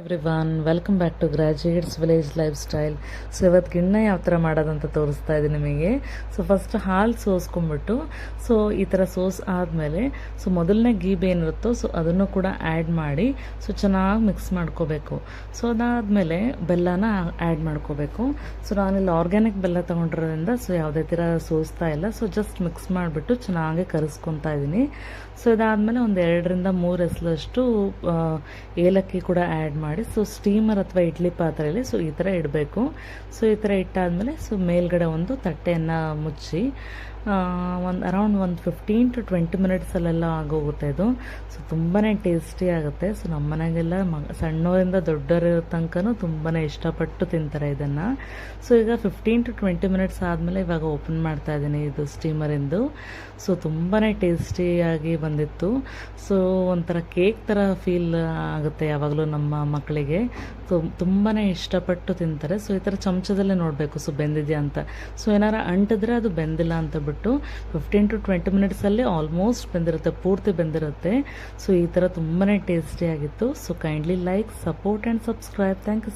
Everyone welcome back to graduates village life style so ಇವತ್ತು ಗಿಣ್ಣ ಯಾವ ಥರ ಮಾಡೋದಂತ ತೋರಿಸ್ತಾ ಇದ್ದೀನಿ ನಿಮಗೆ. ಸೊ ಫಸ್ಟ್ ಹಾಲು ಸೋಸ್ಕೊಂಬಿಟ್ಟು ಸೊ ಈ ಥರ ಸೋಸ್ ಆದಮೇಲೆ ಸೊ ಮೊದಲನೇ ಗೀಬ್ ಏನಿರುತ್ತೋ ಸೊ ಅದನ್ನು ಕೂಡ ಆ್ಯಡ್ ಮಾಡಿ ಸೊ ಚೆನ್ನಾಗಿ ಮಿಕ್ಸ್ ಮಾಡ್ಕೋಬೇಕು. ಸೊ ಅದಾದಮೇಲೆ ಬೆಲ್ಲನ ಆ್ಯಡ್ ಮಾಡ್ಕೋಬೇಕು. ಸೊ ನಾನಿಲ್ಲಿ ಆರ್ಗ್ಯಾನಿಕ್ ಬೆಲ್ಲ ತೊಗೊಂಡಿರೋದ್ರಿಂದ ಸೊ ಯಾವುದೇ ಥರ ಸೋಸ್ತಾ ಇಲ್ಲ. ಸೊ ಜಸ್ಟ್ ಮಿಕ್ಸ್ ಮಾಡಿಬಿಟ್ಟು ಚೆನ್ನಾಗಿ ಕರೆಸ್ಕೊತಾ ಇದ್ದೀನಿ. ಸೊ ಇದಾದಮೇಲೆ ಒಂದು ಎರಡರಿಂದ ಮೂರು ಎಸ್ಲಷ್ಟು ಏಲಕ್ಕಿ ಕೂಡ ಆ್ಯಡ್ ಮಾಡಿ ಸೊ ಸ್ಟೀಮರ್ ಅಥವಾ ಇಡ್ಲಿ ಪಾತ್ರೆಯಲ್ಲಿ ಸೊ ಈ ಥರ ಇಡಬೇಕು. ಸೊ ಈ ಥರ ಇಟ್ಟಾದಮೇಲೆ ಸೊ ಮೇಲ್ಗಡೆ ಒಂದು ತಟ್ಟೆಯನ್ನು ಮುಚ್ಚಿ ಒಂದು ಅರೌಂಡ್ ಒಂದು ಫಿಫ್ಟೀನ್ ಟು ಟ್ವೆಂಟಿ ಮಿನಿಟ್ಸಲ್ಲೆಲ್ಲ ಆಗೋಗುತ್ತೆ ಇದು. ಸೊ ತುಂಬಾ ಟೇಸ್ಟಿ ಆಗುತ್ತೆ. ಸೊ ನಮ್ಮ ಮನೆಗೆಲ್ಲ ಮಗ ಸಣ್ಣವರಿಂದ ದೊಡ್ಡವರ ತನಕನೂ ತುಂಬಾ ಇಷ್ಟಪಟ್ಟು ತಿಂತಾರೆ ಇದನ್ನು. ಸೊ ಈಗ ಫಿಫ್ಟೀನ್ ಟು ಟ್ವೆಂಟಿ ಮಿನಿಟ್ಸ್ ಆದಮೇಲೆ ಇವಾಗ ಓಪನ್ ಮಾಡ್ತಾ ಇದ್ದೀನಿ ಇದು ಸ್ಟೀಮರಿಂದು ಸೊ ತುಂಬಾ ಟೇಸ್ಟಿಯಾಗಿ ಬಂದಿತ್ತು. ಸೊ ಒಂಥರ ಕೇಕ್ ಥರ ಫೀಲ್ ಆಗುತ್ತೆ ಯಾವಾಗಲೂ ನಮ್ಮ ಮಕ್ಕಳಿಗೆ. ಸೊ ತುಂಬಾ ಇಷ್ಟಪಟ್ಟು ತಿಂತಾರೆ. ಸೊ, ಈ ಥರ ಚಮಚದಲ್ಲೇ ನೋಡಬೇಕು. ಸೊ, ಬೆಂದಿದೆಯಾ ಅಂತ. ಸೊ, ಏನಾರು ಅಂಟಿದ್ರೆ ಅದು ಬೆಂದಿಲ್ಲ ಅಂತ ಬಿಟ್ಟು ಫಿಫ್ಟೀನ್ ಟು ಟ್ವೆಂಟಿ ಮಿನಿಟ್ಸಲ್ಲಿ ಆಲ್ಮೋಸ್ಟ್ ಬೆಂದಿರುತ್ತೆ. ಪೂರ್ತಿ ಬೆಂದಿರುತ್ತೆ. ಸೊ, ಈ ಥರ ತುಂಬಾ ಟೇಸ್ಟಿಯಾಗಿತ್ತು. So kindly like support and subscribe thank you